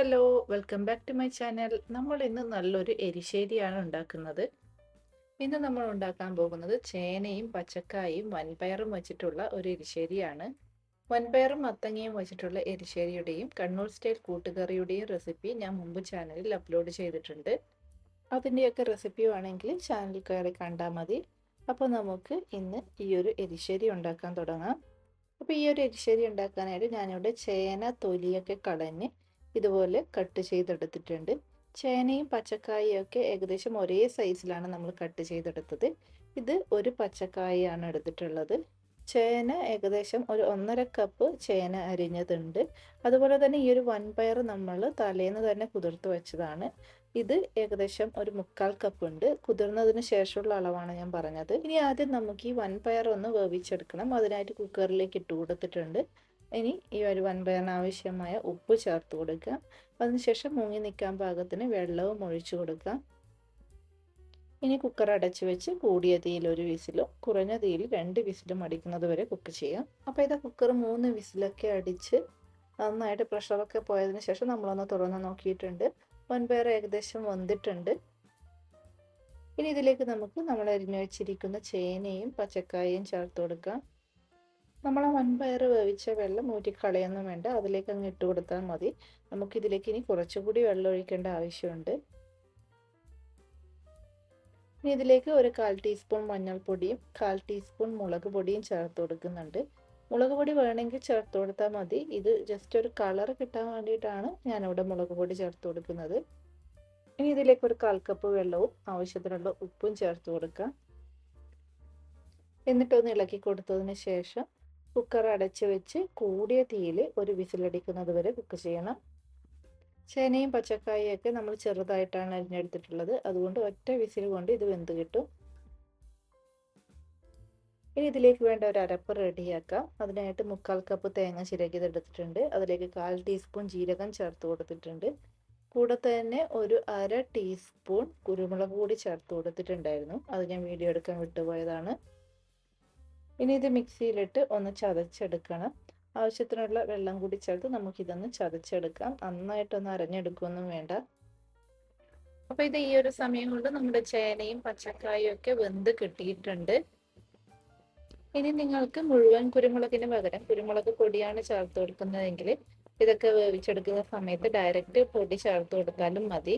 Hello welcome back to my channel. നമ്മൾ ഇന്ന് നല്ലൊരു എരിശ്ശേരിയാണ് ഉണ്ടാക്കുന്നത്. ഇന്ന് നമ്മൾ ഉണ്ടാക്കാൻ പോകുന്നത് ചേനയും പച്ചക്കായും വൻപയറും വെച്ചിട്ടുള്ള ഒരു എരിശ്ശേരിയാണ്. വൻപയറും മത്തങ്ങയും വെച്ചിട്ടുള്ള എരിശ്ശേരിയുടെയും കണ്ണൂർ സ്റ്റൈൽ കൂട്ടുകറിയുടെയും റെസിപ്പി ഞാൻ മുമ്പ് ചാനലിൽ അപ്ലോഡ് ചെയ്തിട്ടുണ്ട്. അതിന്റെയൊക്കെ റെസിപ്പി വേണമെങ്കിൽ ചാനൽ കയറി കണ്ടാൽ മതി. അപ്പോൾ നമുക്ക് ഇന്ന് ഈ ഒരു എരിശ്ശേരി ഉണ്ടാക്കാൻ തുടങ്ങാം. അപ്പോൾ ഈ ഒരു എരിശ്ശേരി ഉണ്ടാക്കാനായിട്ട് ഞാനിവിടെ ചേന തൊലിയൊക്കെ കളഞ്ഞ് ഇതുപോലെ കട്ട് ചെയ്തെടുത്തിട്ടുണ്ട്. ചേനയും പച്ചക്കായും ഒക്കെ ഏകദേശം ഒരേ സൈസിലാണ് നമ്മൾ കട്ട് ചെയ്തെടുത്തത്. ഇത് ഒരു പച്ചക്കായാണ് എടുത്തിട്ടുള്ളത്. ചേന ഏകദേശം ഒരു ഒന്നര കപ്പ് ചേന അരിഞ്ഞതുണ്ട്. അതുപോലെ തന്നെ ഈ ഒരു വൻപയർ നമ്മൾ തലേന്ന് തന്നെ കുതിർത്ത് വെച്ചതാണ്. ഇത് ഏകദേശം ഒരു മുക്കാൽ കപ്പ് ഉണ്ട്. കുതിർന്നതിന് ശേഷമുള്ള അളവാണ് ഞാൻ പറഞ്ഞത്. ഇനി ആദ്യം നമുക്ക് ഈ വൻപയർ ഒന്ന് വേവിച്ചെടുക്കണം. അതിനായിട്ട് കുക്കറിലേക്ക് ഇട്ട് കൊടുത്തിട്ടുണ്ട്. ഇനി ഈ ഒരു വൻപയറിന് ആവശ്യമായ ഉപ്പ് ചേർത്ത് കൊടുക്കുക. അതിനുശേഷം മുങ്ങി നിൽക്കാൻ പാകത്തിന് വെള്ളവും ഒഴിച്ചു കൊടുക്കുക. ഇനി കുക്കർ അടച്ചു വെച്ച് കൂടിയ തീയിൽ ഒരു വിസിലും കുറഞ്ഞ തീയിൽ രണ്ട് വിസിലും അടിക്കുന്നത് വരെ കുക്ക് ചെയ്യാം. അപ്പോൾ ഇതാ കുക്കർ മൂന്ന് വിസിലൊക്കെ അടിച്ച് നന്നായിട്ട് പ്രഷറൊക്കെ പോയതിന് ശേഷം നമ്മളൊന്ന് തുറന്ന് നോക്കിയിട്ടുണ്ട്. വൻപയർ ഏകദേശം വന്നിട്ടുണ്ട്. ഇനി ഇതിലേക്ക് നമുക്ക് നമ്മൾ അരിഞ്ഞു വെച്ചിരിക്കുന്ന ചേനയും പച്ചക്കായയും ചേർത്ത് കൊടുക്കാം. നമ്മൾ ആ വൻപയർ വേവിച്ച വെള്ളം ഊറ്റിക്കളയൊന്നും വേണ്ട. അതിലേക്ക് അങ്ങ് ഇട്ട് കൊടുത്താൽ മതി. നമുക്കിതിലേക്ക് ഇനി കുറച്ചുകൂടി വെള്ളം ഒഴിക്കേണ്ട ആവശ്യമുണ്ട്. ഇനി ഇതിലേക്ക് ഒരു കാൽ ടീസ്പൂൺ മഞ്ഞൾപ്പൊടിയും കാൽ ടീസ്പൂൺ മുളക് പൊടിയും ചേർത്ത് കൊടുക്കുന്നുണ്ട്. മുളക് പൊടി വേണമെങ്കിൽ ചേർത്ത് കൊടുത്താൽ മതി. ഇത് ജസ്റ്റ് ഒരു കളർ കിട്ടാൻ വേണ്ടിയിട്ടാണ് ഞാനിവിടെ മുളക് പൊടി ചേർത്ത് കൊടുക്കുന്നത്. ഇനി ഇതിലേക്ക് ഒരു കാൽ കപ്പ് വെള്ളവും ആവശ്യത്തിനുള്ള ഉപ്പും ചേർത്ത് കൊടുക്കാം. എന്നിട്ടൊന്ന് ഇളക്കി കൊടുത്തതിന് ശേഷം കുക്കർ അടച്ചു വെച്ച് കൂടിയ തീയിൽ ഒരു വിസിലടിക്കുന്നത് വരെ കുക്ക് ചെയ്യണം. ചേനയും പച്ചക്കായും ഒക്കെ നമ്മൾ ചെറുതായിട്ടാണ് അരിഞ്ഞെടുത്തിട്ടുള്ളത്. അതുകൊണ്ട് ഒറ്റ വിസിൽ കൊണ്ട് ഇത് വെന്ത് കിട്ടും. ഇനി ഇതിലേക്ക് വേണ്ട ഒരു അരപ്പ് റെഡിയാക്കാം. അതിനായിട്ട് മുക്കാൽ കപ്പ് തേങ്ങ ചിരകിതെടുത്തിട്ടുണ്ട് അതിലേക്ക് കാൽ ടീസ്പൂൺ ജീരകം ചേർത്ത് കൊടുത്തിട്ടുണ്ട്. കൂടെ തന്നെ ഒരു അര ടീസ്പൂൺ കുരുമുളക് കൂടി ചേർത്ത് കൊടുത്തിട്ടുണ്ടായിരുന്നു. അത് ഞാൻ വീഡിയോ എടുക്കാൻ വിട്ടുപോയതാണ്. ഇനി ഇത് മിക്സിയിലിട്ട് ഒന്ന് ചതച്ചെടുക്കണം. ആവശ്യത്തിനുള്ള വെള്ളം കൂടി ചേർത്ത് നമുക്കിതൊന്ന് ചതച്ചെടുക്കാം. നന്നായിട്ടൊന്ന് അരഞ്ഞെടുക്കുകയൊന്നും വേണ്ട. അപ്പോൾ ഇത് ഈ ഒരു സമയം കൊണ്ട് നമ്മുടെ ചേനയും പച്ചക്കായും ഒക്കെ വെന്ത് കിട്ടിയിട്ടുണ്ട്. ഇനി നിങ്ങൾക്ക് മുഴുവൻ കുരുമുളകിന് പകരം കുരുമുളക് പൊടിയാണ് ചേർത്ത് കൊടുക്കുന്നതെങ്കിൽ ഇതൊക്കെ വേവിച്ചെടുക്കുന്ന സമയത്ത് ഡയറക്റ്റ് പൊടി ചേർത്ത് കൊടുത്താലും മതി.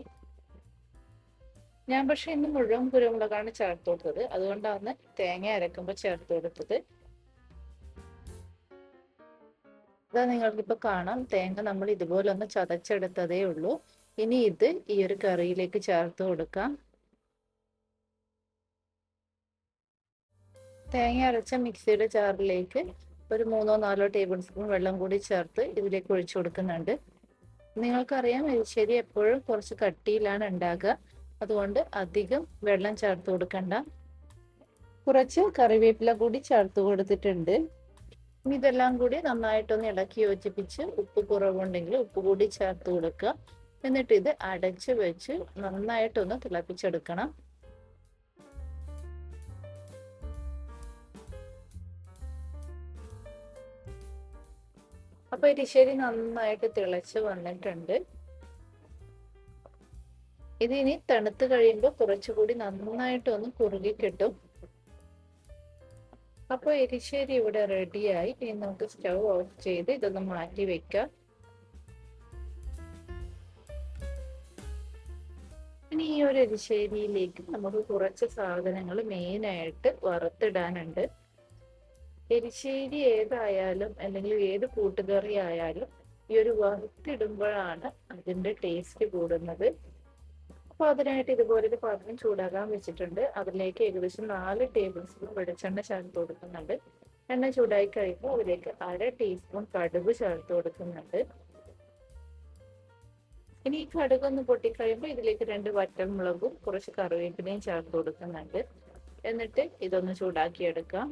ഞാൻ പക്ഷെ ഇന്ന് മുഴുവൻ കുരുമുളകാണ് ചേർത്ത് കൊടുത്തത് അതുകൊണ്ടാണ് തേങ്ങ അരക്കുമ്പോൾ ചേർത്ത് കൊടുത്തത് ഇതാ നിങ്ങൾക്കിപ്പോൾ കാണാം. തേങ്ങ നമ്മൾ ഇതുപോലെ ഒന്ന് ചതച്ചെടുത്തതേ ഉള്ളൂ. ഇനി ഇത് ഈ ഒരു കറിയിലേക്ക് ചേർത്ത് കൊടുക്കാം. തേങ്ങ അരച്ച മിക്സിയുടെ ജാറിലേക്ക് ഒരു മൂന്നോ നാലോ ടേബിൾ സ്പൂൺ വെള്ളം കൂടി ചേർത്ത് ഇതിലേക്ക് ഒഴിച്ചു കൊടുക്കുന്നുണ്ട്. നിങ്ങൾക്കറിയാം എരിശ്ശേരി എപ്പോഴും കുറച്ച് കട്ടിയിലാണ് ഉണ്ടാകുക. അതുകൊണ്ട് അധികം വെള്ളം ചേർത്ത് കൊടുക്കണ്ട. കുറച്ച് കറിവേപ്പില കൂടി ചേർത്ത് കൊടുത്തിട്ടുണ്ട്. ഇതെല്ലാം കൂടി നന്നായിട്ടൊന്ന് ഇളക്കി യോജിപ്പിച്ച് ഉപ്പ് കുറവുണ്ടെങ്കിൽ ഉപ്പ് കൂടി ചേർത്ത് കൊടുക്കുക. എന്നിട്ട് ഇത് അടച്ച് വെച്ച് നന്നായിട്ടൊന്ന് തിളപ്പിച്ചെടുക്കണം. അപ്പൊ എരിശ്ശേരി നന്നായിട്ട് തിളച്ച് വന്നിട്ടുണ്ട്. ഇത് ഇനി തണുത്ത് കഴിയുമ്പോൾ കുറച്ചുകൂടി നന്നായിട്ട് ഒന്ന് കുറുകി കിട്ടും അപ്പോൾ എരിശ്ശേരി ഇവിടെ റെഡിയായി. ഇനി നമുക്ക് സ്റ്റൗ ഓഫ് ചെയ്ത് ഇതൊന്ന് മാറ്റി വെക്കാം. ഇനി ഈ ഒരു എരിശ്ശേരിയിലേക്ക് നമുക്ക് കുറച്ച് സാധനങ്ങൾ മെയിനായിട്ട് വറുത്തിടാനുണ്ട്. എരിശ്ശേരി ഏതായാലും അല്ലെങ്കിൽ ഏത് കൂട്ടുകറി ആയാലും ഈ ഒരു വറുത്തിടുമ്പോഴാണ് അതിന്റെ ടേസ്റ്റ് കൂടുന്നത്. അപ്പോൾ ഇതുപോലൊരു പാത്രം ചൂടാക്കാൻ വെച്ചിട്ടുണ്ട്. അതിലേക്ക് ഏകദേശം നാല് ടേബിൾ സ്പൂൺ വെളിച്ചെണ്ണ ചേർത്ത് കൊടുക്കുന്നുണ്ട്. എണ്ണ ചൂടായി കഴിയുമ്പോൾ അതിലേക്ക് അര ടീസ്പൂൺ കടുക് ചേർത്ത് കൊടുക്കുന്നുണ്ട്. ഇനി ഈ കടുക് ഒന്ന് പൊട്ടിക്കഴിയുമ്പോൾ ഇതിലേക്ക് രണ്ട് വറ്റൽമുളകും കുറച്ച് കറിവേപ്പിലയും ചേർത്ത് കൊടുക്കുന്നുണ്ട്. എന്നിട്ട് ഇതൊന്ന് ചൂടാക്കിയെടുക്കാം.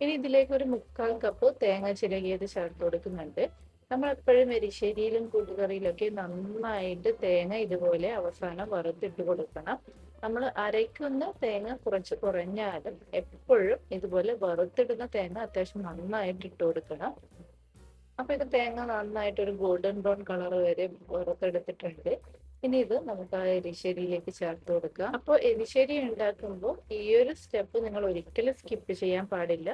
ഇനി ഇതിലേക്ക് ഒരു മുക്കാൽ കപ്പ് തേങ്ങ ചിരകിയത് ചേർത്ത് കൊടുക്കുന്നുണ്ട്. നമ്മൾ എപ്പോഴും എരിശ്ശേരിയിലും കൂട്ടുകറിയിലൊക്കെ നന്നായിട്ട് തേങ്ങ ഇതുപോലെ അവസാനം വറുത്തിട്ട് കൊടുക്കണം. നമ്മൾ അരയ്ക്കുന്ന തേങ്ങ കുറച്ച് കുറഞ്ഞാലും എപ്പോഴും ഇതുപോലെ വറുത്തിടുന്ന തേങ്ങ അത്യാവശ്യം നന്നായിട്ട് ഇട്ട് കൊടുക്കണം. അപ്പൊ ഇത് തേങ്ങ നന്നായിട്ട് ഒരു ഗോൾഡൻ ബ്രൗൺ കളർ വരെ വറുത്തെടുത്തിട്ടുണ്ട്. ഇനി ഇത് നമുക്ക് ആ എരിശ്ശേരിയിലേക്ക് ചേർത്ത് കൊടുക്കുക അപ്പോൾ എരിശ്ശേരി ഉണ്ടാക്കുമ്പോൾ ഈ ഒരു സ്റ്റെപ്പ് നിങ്ങൾ ഒരിക്കലും സ്കിപ്പ് ചെയ്യാൻ പാടില്ല.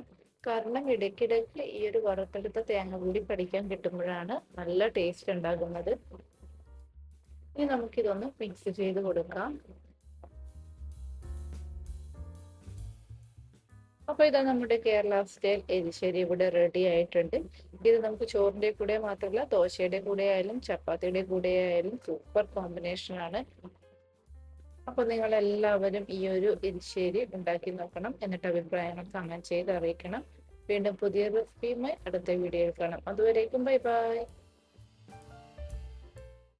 കാരണം ഇടയ്ക്കിടയ്ക്ക് ഈ ഒരു വറുത്തെടുത്ത തേങ്ങ കൂടി പഠിക്കാൻ കിട്ടുമ്പോഴാണ് നല്ല ടേസ്റ്റ് ഉണ്ടാകുന്നത്. ഇനി നമുക്കിതൊന്ന് മിക്സ് ചെയ്ത് കൊടുക്കാം. അപ്പൊ ഇതാ നമ്മുടെ കേരള സ്റ്റൈൽ എരിശ്ശേരി ഇവിടെ റെഡി ആയിട്ടുണ്ട്. ഇത് നമുക്ക് ചോറിന്റെ കൂടെ മാത്രമല്ല ദോശയുടെ കൂടെ ആയാലും ചപ്പാത്തിയുടെ കൂടെ ആയാലും സൂപ്പർ കോമ്പിനേഷൻ ആണ് അപ്പൊ നിങ്ങൾ എല്ലാവരും ഈ ഒരു എരിശ്ശേരി ഉണ്ടാക്കി നോക്കണം. എന്നിട്ട് അഭിപ്രായങ്ങൾ കമന്റ് ചെയ്ത് അറിയിക്കണം. വീണ്ടും പുതിയ റെസിപ്പിയുമായി അടുത്ത വീഡിയോയിൽ കാണാം. അതുവരേക്കും ബൈ ബൈ.